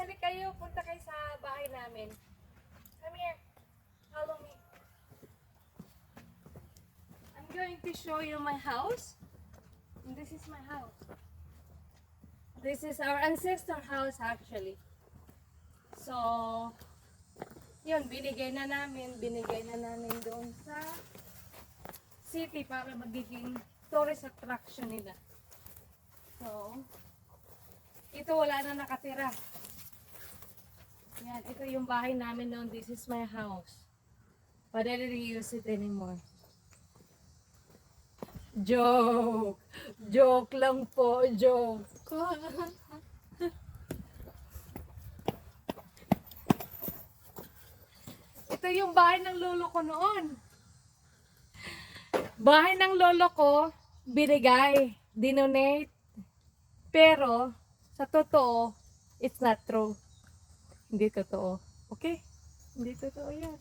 sali kayo, punta kayo sa bahay namin. Come here. Follow me. I'm going to show you my house. And this is my house. This is our ancestor house actually. So, yun, binigay na namin, binigay na namin doon sa city para magiging tourist attraction nila. So, ito wala na nakatira. Yan, ito yung bahay namin noon. This is my house. But I didn't use it anymore. Joke! Joke lang po, joke. Ito yung bahay ng lolo ko noon. Bahay ng lolo ko, binigay, dinonate. Pero, sa totoo, it's not true. Hindi totoo. Okay? Hindi totoo yan.